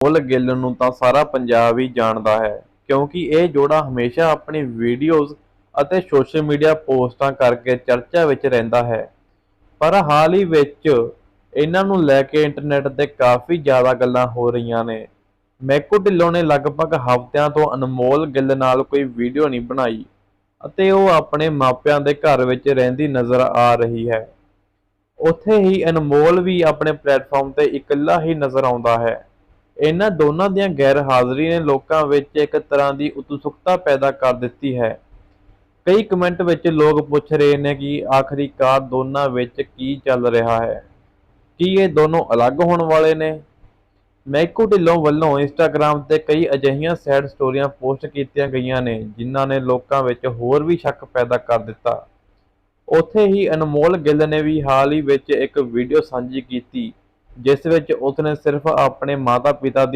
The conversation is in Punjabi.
ਅਨਮੋਲ ਗਿੱਲ ਨੂੰ ਤਾਂ ਸਾਰਾ ਪੰਜਾਬ ਹੀ ਜਾਣਦਾ ਹੈ, ਕਿਉਂਕਿ ਇਹ ਜੋੜਾ ਹਮੇਸ਼ਾ ਆਪਣੀ ਵੀਡੀਓਜ਼ ਅਤੇ ਸੋਸ਼ਲ ਮੀਡੀਆ ਪੋਸਟਾਂ ਕਰਕੇ ਚਰਚਾ ਵਿੱਚ ਰਹਿੰਦਾ ਹੈ। ਪਰ ਹਾਲ ਹੀ ਵਿੱਚ ਇਹਨਾਂ ਨੂੰ ਲੈ ਕੇ ਇੰਟਰਨੈਟ ਤੇ ਕਾਫੀ ਜ਼ਿਆਦਾ ਗੱਲਾਂ ਹੋ ਰਹੀਆਂ ਨੇ। ਮੈਕੂ ਢਿੱਲੋਂ ਨੇ ਲਗਭਗ ਹਫ਼ਤਿਆਂ ਤੋਂ ਅਨਮੋਲ ਗਿੱਲ ਨਾਲ ਕੋਈ ਵੀਡੀਓ ਨਹੀਂ ਬਣਾਈ ਅਤੇ ਉਹ ਆਪਣੇ ਮਾਪਿਆਂ ਦੇ ਘਰ ਵਿੱਚ ਰਹਿੰਦੀ ਨਜ਼ਰ ਆ ਰਹੀ ਹੈ। ਉੱਥੇ ਹੀ ਅਨਮੋਲ ਵੀ ਆਪਣੇ ਪਲੇਟਫਾਰਮ ਤੇ ਇਕੱਲਾ ਹੀ ਨਜ਼ਰ ਆਉਂਦਾ ਹੈ। ਇਹਨਾਂ ਦੋਨਾਂ ਦੀਆਂ ਗੈਰ ਹਾਜ਼ਰੀ ਨੇ ਲੋਕਾਂ ਵਿੱਚ ਇੱਕ ਤਰ੍ਹਾਂ ਦੀ ਉਤਸੁਕਤਾ ਪੈਦਾ ਕਰ ਦਿੱਤੀ ਹੈ। ਕਈ ਕਮੈਂਟ ਵਿੱਚ ਲੋਕ ਪੁੱਛ ਰਹੇ ਨੇ ਕਿ ਆਖਰੀਕਾਰ ਦੋਨਾਂ ਵਿੱਚ ਕੀ ਚੱਲ ਰਿਹਾ ਹੈ? ਕੀ ਇਹ ਦੋਨੋਂ ਅਲੱਗ ਹੋਣ ਵਾਲੇ ਨੇ? ਮੈਕੂ ਢਿੱਲੋਂ ਵੱਲੋਂ ਇੰਸਟਾਗ੍ਰam ਤੇ ਕਈ ਅਜਿਹੀਆਂ ਸੈਡ ਸਟੋਰੀਆਂ ਪੋਸਟ ਕੀਤੀਆਂ ਗਈਆਂ ਨੇ, ਜਿਨ੍ਹਾਂ ਨੇ ਲੋਕਾਂ ਵਿੱਚ ਹੋਰ ਵੀ ਸ਼ੱਕ ਪੈਦਾ ਕਰ ਦਿੱਤਾ। ਉੱਥੇ ਹੀ ਅਨਮੋਲ ਗਿੱਲ ਨੇ ਵੀ ਹਾਲ ਹੀ ਵਿੱਚ ਇੱਕ ਵੀਡੀਓ ਸਾਂਝੀ ਕੀਤੀ। ਜਿਸ ਵਿੱਚ ਉਸਨੇ ਸਿਰਫ ਆਪਣੇ ਮਾਤਾ-ਪਿਤਾ ਦੀ